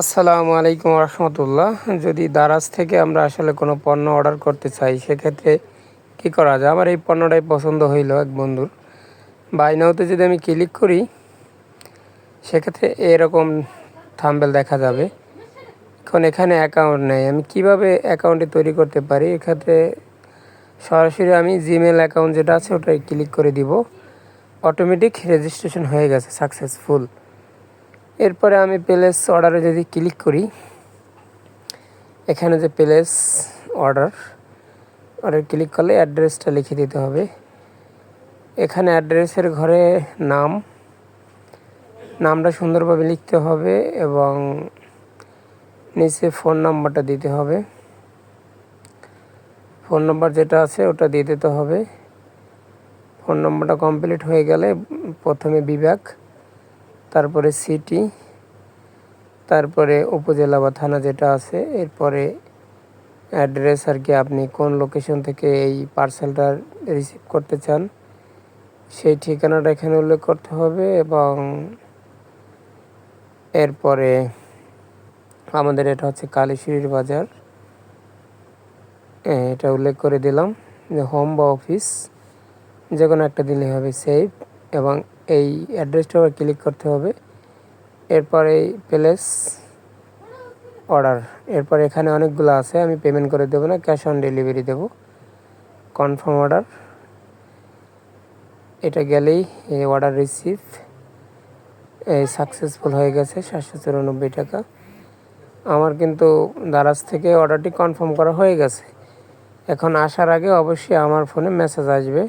আসসালামু আলাইকুম রহমতুল্লাহ। যদি দারাজ থেকে আমরা আসলে কোনো পণ্য অর্ডার করতে চাই, সেক্ষেত্রে কি করা যায়? আমার এই পণ্যটাই পছন্দ হইল এক বন্ধুর। বাই নাওতে যদি আমি ক্লিক করি, সেক্ষেত্রে এরকম থাম্বেল দেখা যাবে। এখন এখানে অ্যাকাউন্ট নেই। আমি কীভাবে অ্যাকাউন্টটি তৈরি করতে পারি? এক্ষেত্রে সরাসরি আমি জিমেল অ্যাকাউন্ট যেটা আছে ওটাই ক্লিক করে দিব। অটোমেটিক রেজিস্ট্রেশন হয়ে গেছে সাকসেসফুল এরপরে আমি প্লেস অর্ডারে যদি ক্লিক করি, এখানে যে প্লেস অর্ডার অর্ডার ক্লিক করলে অ্যাড্রেসটা লিখে দিতে হবে। এখানে অ্যাড্রেসের ঘরে নাম, নামটা সুন্দরভাবে লিখতে হবে এবং নিচে ফোন নাম্বারটা দিতে হবে। ফোন নাম্বার যেটা আছে ওটা দিয়ে দিতে হবে। ফোন নাম্বারটা কমপ্লিট হয়ে গেলে প্রথমে বিভাগ তারপরে সিটি, তারপরে উপজেলা বা থানা যেটা আছে, এরপরে অ্যাড্রেস আর কি আপনি কোন লোকেশন থেকে এই পার্সেলটা রিসিভ করতে চান, সেই ঠিকানাটা এখানে উল্লেখ করতে হবে এবং এরপরে আমাদের এটা হচ্ছে কালীশিরির বাজার। এটা উল্লেখ করে দিলাম যে হোম বা অফিস যে কোনো একটা দিলে হবে সেভ এবং এই অ্যাড্রেসটা আবার ক্লিক করতে হবে। এরপরে প্লেস অর্ডার। এরপর এখানে অনেকগুলো আছে, আমি পেমেন্ট করে দেবো না, ক্যাশ অন ডেলিভারি দেবো। Confirm order. এটা গেলেই এই অর্ডার রিসিভ। এই সাকসেসফুল হয়ে গেছে, সাতশো চুরানব্বই টাকা। আমার কিন্তু দারাজ থেকে অর্ডারটি কনফার্ম করা হয়ে গেছে। এখন আসার আগে অবশ্যই আমার ফোনে মেসেজ আসবে।